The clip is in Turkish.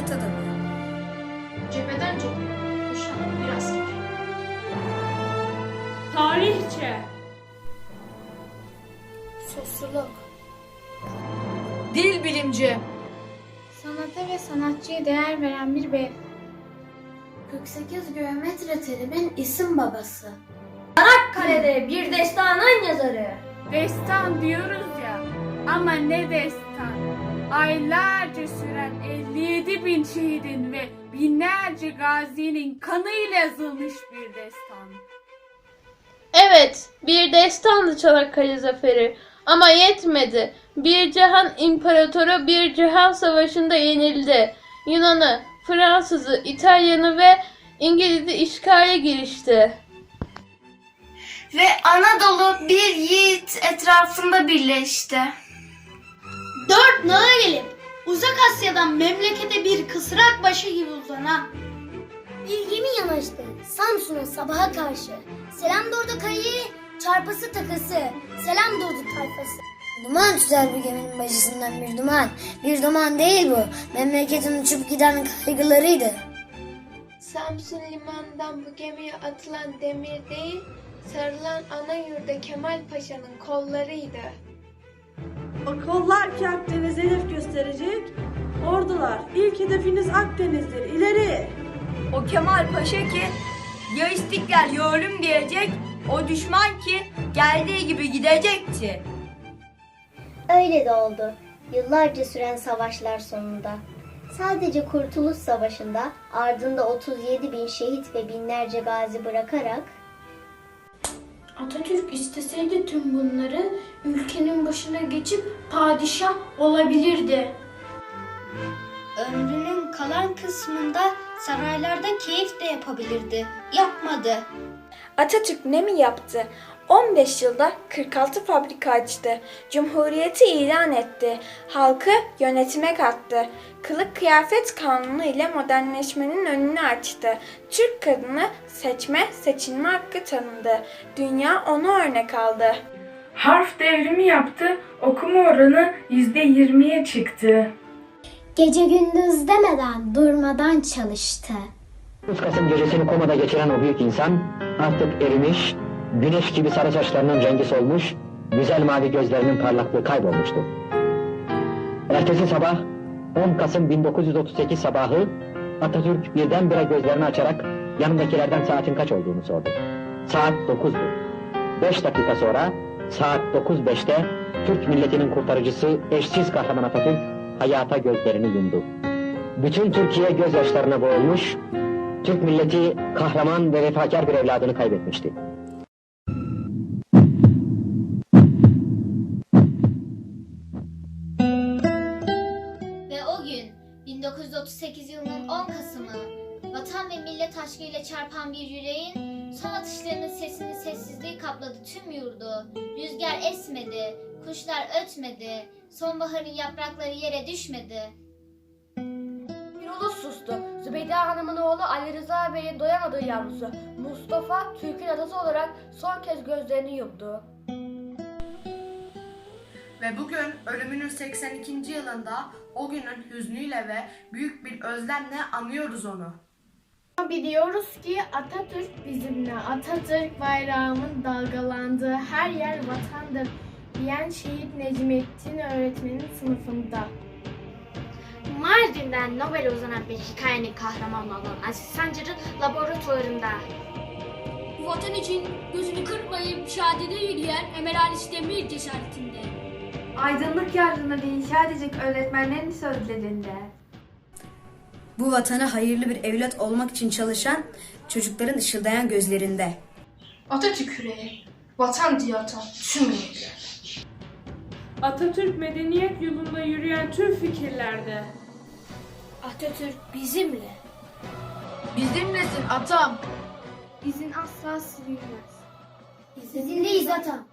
devlet adamı. Cepheden cebe, kuşanlı bir asker. Tarihçi. Sosyolog. Dil bilimci. Sanata ve sanatçıya değer veren bir beyefendi. 48 geometre terimin isim babası. Çanakkale'de bir destanın yazarı. Destan diyoruz ya ama ne destan. Aylarca süren bin şehidin ve binlerce gazinin kanıyla yazılmış bir destan. Evet, bir destandı Çanakkale Zaferi. Ama yetmedi. Bir cihan imparatoru bir cihan savaşında yenildi. Yunan'ı, Fransız'ı, İtalyan'ı ve İngiliz'i işgale girişti. Ve Anadolu bir yiğit etrafında birleşti. Dört nağa gelip uzak Asya'dan memlekete bir kısrak başı gibi uzanan Bilgimi yanaştı Samsun'a sabaha karşı. Selam durdu kayı, çarpısı takısı. Selam durdu tayfası. Duman tüter bu geminin bacısından bir duman. Bir duman değil bu. Memleketin uçup giden kaygılarıydı. Samsun limanından bu gemiye atılan demir değil, sarılan ana yurda Kemal Paşa'nın kollarıydı. Kollar ki Akdeniz hedef gösterecek. Ordular ilk hedefiniz Akdeniz'dir. İleri! O Kemal Paşa ki ya istiklal ya ölüm diyecek. O düşman ki geldiği gibi gidecekti. Öyle de oldu. Yıllarca süren savaşlar sonunda. Sadece Kurtuluş Savaşı'nda ardında 37 bin şehit ve binlerce gazi bırakarak Atatürk isteseydi tüm bunları ülkenin başına geçip padişah olabilirdi. Ömrünün kalan kısmında saraylarda keyif de yapabilirdi. Yapmadı. Atatürk ne mi yaptı? 15 yılda 46 fabrika açtı. Cumhuriyeti ilan etti. Halkı yönetime kattı. Kılık kıyafet kanunu ile modernleşmenin önünü açtı. Türk kadını seçme, seçilme hakkı tanıdı. Dünya onu örnek aldı. Harf devrimi yaptı, okuma oranı %20'ye çıktı. gece gündüz demeden durmadan çalıştı. 9 Kasım gecesini komada geçiren o büyük insan artık erimiş, güneş gibi sarı saçlarının rengi solmuş, güzel mavi gözlerinin parlaklığı kaybolmuştu. Ertesi sabah 10 Kasım 1938 sabahı Atatürk birdenbire gözlerini açarak yanındakilerden saatin kaç olduğunu sordu. Saat 9'du. 5 dakika sonra saat 9.05'te Türk milletinin kurtarıcısı eşsiz kahraman Atatürk hayata gözlerini yumdu. Bütün Türkiye gözyaşlarına boğulmuş, Türk milleti kahraman ve vefakar bir evladını kaybetmişti. 1938 yılının 10 Kasım'ı vatan ve millet aşkıyla çarpan bir yüreğin son atışlarının sesini sessizliği kapladı tüm yurdu. Rüzgar esmedi, kuşlar ötmedi, sonbaharın yaprakları yere düşmedi. Bir ulus sustu. Zübeyde Hanım'ın oğlu Ali Rıza Bey'in doyamadığı yavrusu Mustafa Türk'ün atası olarak son kez gözlerini yumdu. Ve bugün ölümünün 82. yılında o günün hüznüyle ve büyük bir özlemle anıyoruz onu. Biliyoruz ki Atatürk bizimle. Atatürk bayrağımın dalgalandığı her yer vatandır diyen şehit Necmettin öğretmenin sınıfında. Mardin'den Nobel uzanan bir hikayenin kahramanı olan Aziz Sancar'ın laboratuvarında. Bu vatan için gözünü kırpmayıp şehadete yürüyen Emel Halis Demir cesaretinde. Aydınlık yardımını inşa edecek öğretmenlerin sözlerinde. Bu vatana hayırlı bir evlat olmak için çalışan çocukların ışıldayan gözlerinde. Atatürk yüreği, vatan diye atan tüm yürekler. Atatürk medeniyet yolunda yürüyen tüm fikirlerde. Atatürk bizimle. Bizimlesin atam. İzin asla silinmez. İzindeyiz atam.